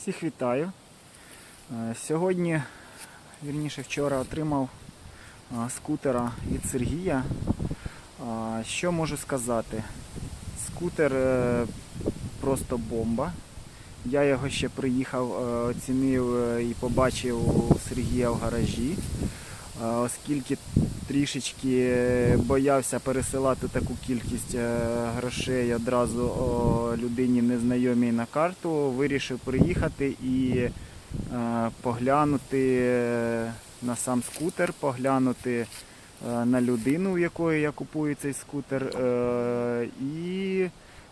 Всіх вітаю. Е, Сьогодні, вірніше вчора, отримав е, скутера від Сергія. Е, Що можу сказати? Скутер просто бомба. Я його ще приїхав, оцінив і побачив у Сергія в гаражі, оскільки трішечки боявся пересилати таку кількість е, грошей одразу людині незнайомій на карту, вирішив приїхати і е, поглянути е, на сам скутер, поглянути на людину, у якої я купую цей скутер. І,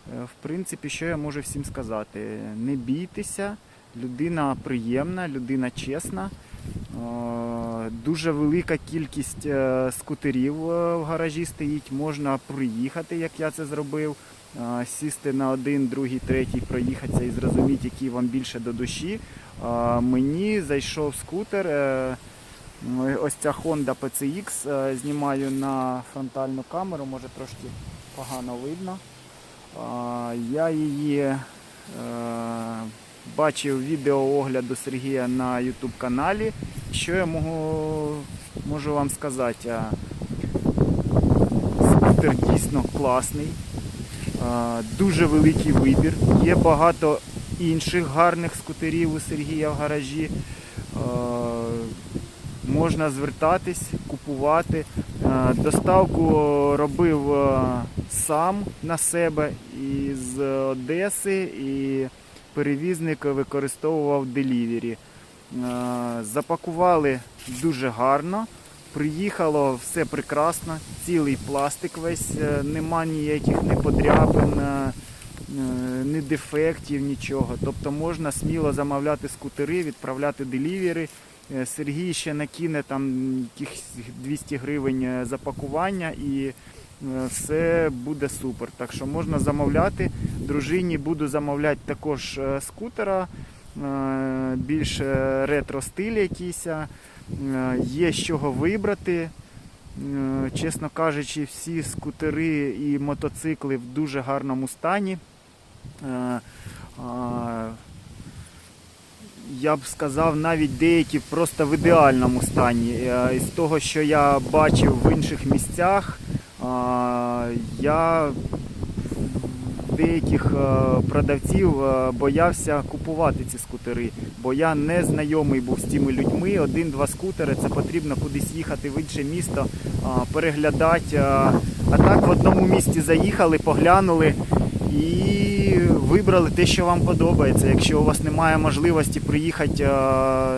в принципі, що я можу всім сказати? Не бійтеся, людина приємна, людина чесна. Е, Дуже велика кількість е, скутерів е, в гаражі стоїть. Можна приїхати, як я це зробив, сісти на один, другий, третій, проїхатися і зрозуміти, який вам більше до душі. Мені зайшов скутер. Ось ця Honda PCX. Знімаю на фронтальну камеру, може трошки погано видно. Я її бачив відео огляду Сергія на YouTube каналі. Що я можу, можу вам сказати? Скутер дійсно класний, дуже великий вибір. Є багато інших гарних скутерів у Сергія в гаражі. Можна звертатись, купувати. Доставку робив сам на себе із Одеси і перевізник використовував делівері. Е, Запакували дуже гарно. Приїхало все прекрасно, цілий пластик весь, е, нема ніяких не подряпин, е, е, дефектів, нічого. Тобто можна сміло замовляти скутери, відправляти делівери. Сергій ще накине там якихось 200 гривень запакування і все буде супер. Так що можна замовляти. Дружині буду замовляти також е, скутера е, більш е, ретро стиль якийсь. е, Є з чого вибрати. Е, Чесно кажучи, всі скутери і мотоцикли в дуже гарному стані. Е, Я б сказав, навіть деякі просто в ідеальному стані. Е, Із того, що я бачив в інших місцях, я деяких е, продавців е, боявся купувати ці скутери, бо я не знайомий був з цими людьми. Один-два скутери це потрібно кудись їхати в інше місто, переглядати. А а так в одному місті заїхали, поглянули і вибрали те, що вам подобається. Якщо у вас немає можливості приїхати е,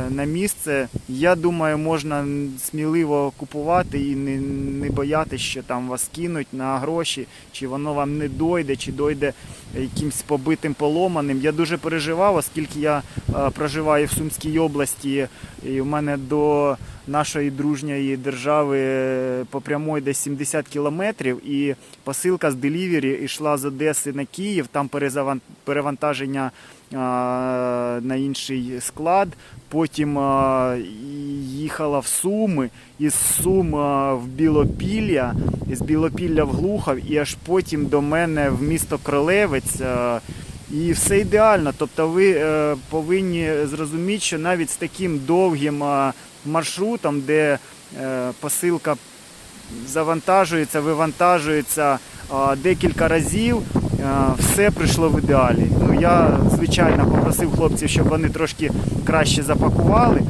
на місце, я думаю, можна сміливо купувати і не, не боятися, що там вас кинуть на гроші, чи воно вам не дойде, чи дойде якимсь побитим поломаним. Я дуже переживав, оскільки я е, проживаю в Сумській області, і в мене до нашої дружньої держави е, по прямой десь 70 кілометрів, і посилка з делівері йшла з Одеси на Київ, там перевантаження на інший склад. Потім їхала в Суми, із Сум в Білопілля, із Білопілля в Глухов, і аж потім до мене в місто Кролевець. І все ідеально. Тобто ви е, повинні зрозуміти, що навіть з таким довгим маршрутом, де е, посилка завантажується, вивантажується декілька разів, все прийшло в ідеалі. Ну, я, звичайно, попросив хлопців, щоб вони трошки краще запакували,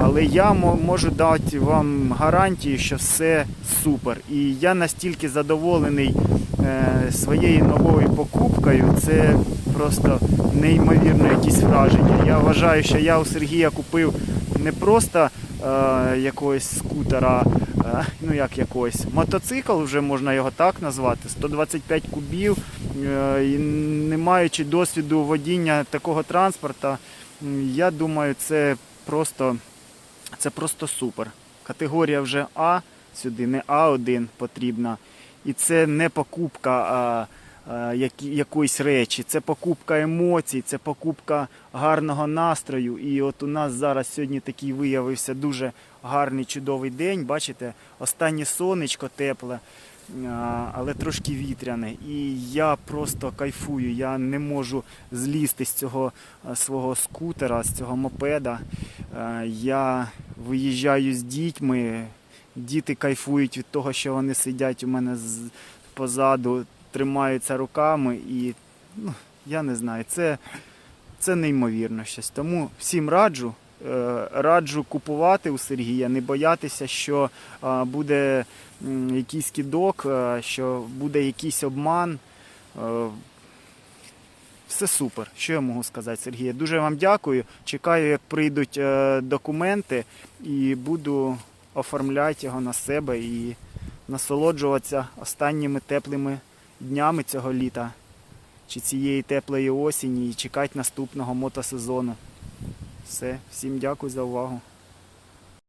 але я можу дати вам гарантію, що все супер. І я настільки задоволений е, своєю новою покупкою, це просто неймовірно якісь враження. Я вважаю, що я у Сергія купив не просто е, якогось скутера, е, ну як якось, мотоцикл, вже можна його так назвати, 125 кубів, е, і не маючи досвіду водіння такого транспорта, я думаю, це просто, це просто супер. Категорія вже А сюди, не А1 потрібна. І це не покупка а, якоїсь речі, це покупка емоцій, це покупка гарного настрою. І от у нас зараз сьогодні такий виявився дуже гарний чудовий день. Бачите, останнє сонечко тепле. але трошки вітряне. І я просто кайфую. Я не можу злізти з цього свого скутера, з цього мопеда. Е, Я виїжджаю з дітьми. Діти кайфують від того, що вони сидять у мене позаду, тримаються руками і ну, я не знаю, це, це неймовірно щось. Тому всім раджу. е, Раджу купувати у Сергія, не боятися, що буде якийсь кідок, що буде якийсь обман. Е, Все супер. Що я можу сказати, Сергій? Дуже вам дякую. Чекаю, як прийдуть е, документи, і буду оформляти його на себе і насолоджуватися останніми теплими днями цього літа чи цієї теплої осені і чекати наступного мотосезону. Все, всім дякую за увагу.